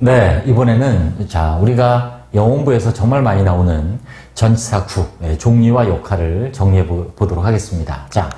네, 이번에는 자 우리가 영혼부에서 정말 많이 나오는 전치사구 네, 종류와 역할을 정리해 보, 도록 하겠습니다. 자,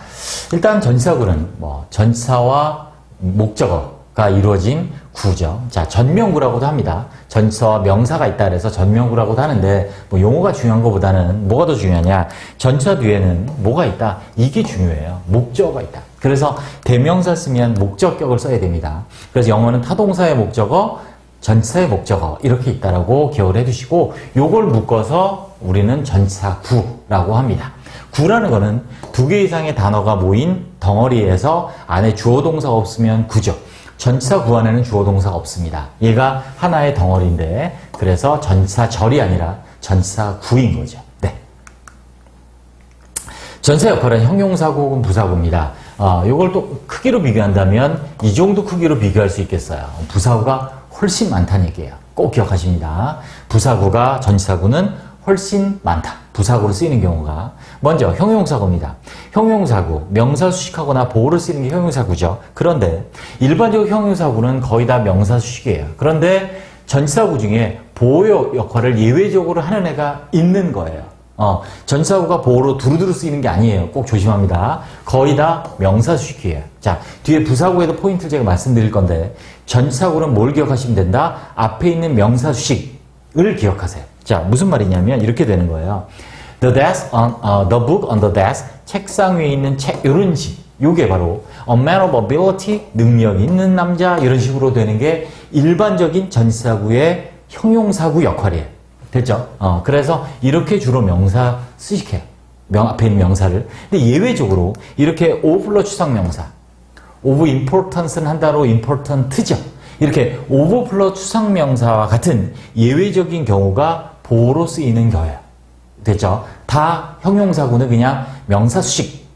일단 전치사구는 뭐 전치사와 목적어가 이루어진 구죠. 자, 전명구라고도 합니다. 전치사와 명사가 있다 그래서 전명구라고도 하는데 뭐 용어가 중요한 것보다는 뭐가 더 중요하냐? 전치사 뒤에는 뭐가 있다? 이게 중요해요. 목적어가 있다. 그래서 대명사 쓰면 목적격을 써야 됩니다. 그래서 영어는 타동사의 목적어, 전치사의 목적어 이렇게 있다라고 기억을 해두시고 요걸 묶어서 우리는 전치사 구라고 합니다. 구라는 거는 두 개 이상의 단어가 모인 덩어리에서 안에 주어 동사가 없으면 구죠. 전치사 구 안에는 주어 동사가 없습니다. 얘가 하나의 덩어리인데 그래서 전치사 절이 아니라 전치사 구인 거죠. 네. 전치사 역할은 형용사구 혹은 부사구입니다. 어, 요걸 또 크기로 비교한다면 이 정도 크기로 비교할 수 있겠어요. 부사구가 훨씬 많다는 얘기예요. 꼭 기억하십니다. 부사구가 전치사구는 훨씬 많다. 부사구로 쓰이는 경우가. 먼저 형용사구입니다. 형용사구, 명사 수식하거나 보호를 쓰이는 게 형용사구죠. 그런데 일반적으로 형용사구는 거의 다 명사 수식이에요. 그런데 전치사구 중에 보호 역할을 예외적으로 하는 애가 있는 거예요. 어, 전치사구가 보호로 두루두루 쓰이는 게 아니에요. 꼭 조심합니다. 거의 다 명사 수식이에요. 자, 뒤에 부사구에도 포인트를 제가 말씀드릴 건데 전치사구는 뭘 기억하시면 된다? 앞에 있는 명사 수식을 기억하세요. 자, 무슨 말이냐면 이렇게 되는 거예요. The desk on uh, the book on the desk 책상 위에 있는 책 이런 식 요게 바로 a man of ability 능력 있는 남자 이런 식으로 되는 게 일반적인 전치사구의 형용사구 역할이에요. 됐죠? 어, 그래서 이렇게 주로 명사 쓰식해요. 명, 앞에 있는 명사를. 근데 예외적으로 이렇게 플러 추상 명사 of importance는 한 단어로 important죠. 이렇게 over 플러 추상 명사와 같은 예외적인 경우가 보호로 쓰이는 거예요. 됐죠? 다 형용사구는 그냥 명사 수식.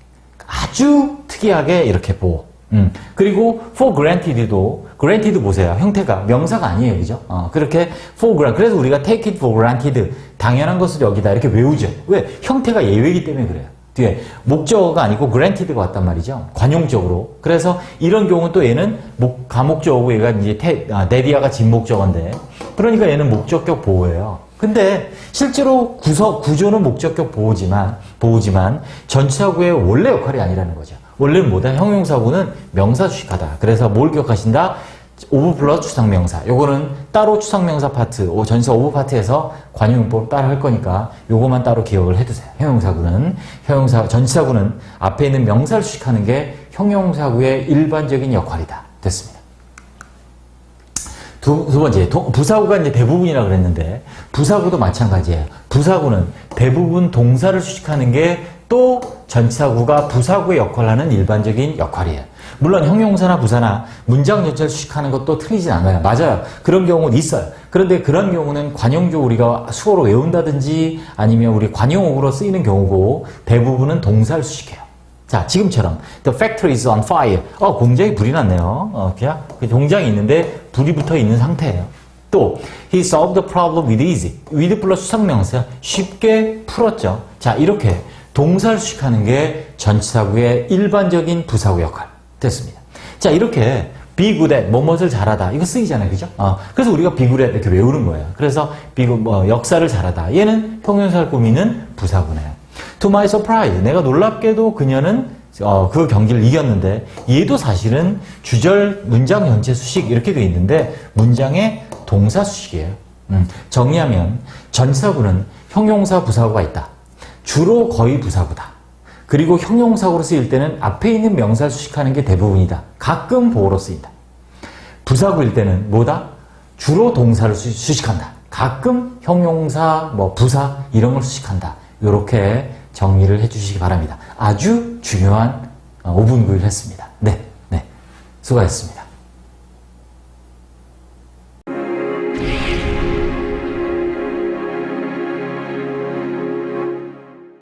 아주 특이하게 이렇게 보호. 음. 그리고 for granted도 granted 보세요. 형태가 명사가 아니에요. 그죠? 어, 그렇게 for granted. 그래서 우리가 take it for granted. 당연한 것을 여기다 이렇게 외우죠. 왜? 형태가 예외이기 때문에 그래요. 뒤에 목적어가 아니고 granted가 왔단 말이죠. 관용적으로. 그래서 이런 경우는 또 얘는 목, 가목적어고 얘가 이제 테, 아, 데디아가 진목적어인데 그러니까 얘는 목적격 보호예요. 근데 실제로 구서, 구조는 목적격 보호지만, 보호지만 전치사구의 원래 역할이 아니라는 거죠. 원래는 뭐다? 형용사구는 명사 주식하다. 그래서 뭘 기억하신다? 오브 플러스 추상명사. 요거는 따로 추상명사 파트, 전치사 오브 파트에서 관용용법 따로 할 거니까 요거만 따로 기억을 해두세요. 형용사구는. 형용사, 전치사구는 앞에 있는 명사를 수식하는 게 형용사구의 일반적인 역할이다. 됐습니다. 두, 두 번째, 도, 부사구가 이제 대부분이라 그랬는데, 부사구도 마찬가지예요. 부사구는 대부분 동사를 수식하는 게 또 전치사구가 부사구의 역할을 하는 일반적인 역할이에요. 물론 형용사나 부사나 문장 전체를 수식하는 것도 틀리진 않아요. 맞아요. 그런 경우는 있어요. 그런데 그런 경우는 관용적으로 우리가 수어로 외운다든지 아니면 우리 관용어로 쓰이는 경우고 대부분은 동사를 수식해요. 자, 지금처럼 The factory is on fire. 어, 공장이 불이 났네요. 어, 그냥 그 공장이 있는데 불이 붙어 있는 상태예요. 또 He solved the problem with easy. with 플러스 수상명사 쉽게 풀었죠. 자, 이렇게 동사를 수식하는 게 전치사구의 일반적인 부사구 역할 됐습니다. 자, 이렇게 at 뭐뭇을 잘하다 이거 쓰이잖아요, 그죠? 어, 그래서 우리가 at 이렇게 외우는 거예요. 그래서 good, 뭐 역사를 잘하다. 얘는 형용사를 꾸미는 부사구네요. To my surprise, 내가 놀랍게도 그녀는 어, 그 경기를 이겼는데 얘도 사실은 주절 문장 전체 수식 이렇게 돼 있는데 문장의 동사 수식이에요. 음, 정리하면 전치사구는 형용사 부사구가 있다. 주로 거의 부사구다. 그리고 형용사구로 쓰일 때는 앞에 있는 명사를 수식하는 게 대부분이다. 가끔 보호로 쓰인다. 부사구일 때는 뭐다? 주로 동사를 수, 수식한다. 가끔 형용사, 뭐 부사 이런 걸 수식한다. 이렇게 정리를 해주시기 바랍니다. 아주 중요한 5분 구일 했습니다. 네, 네, 수고하셨습니다.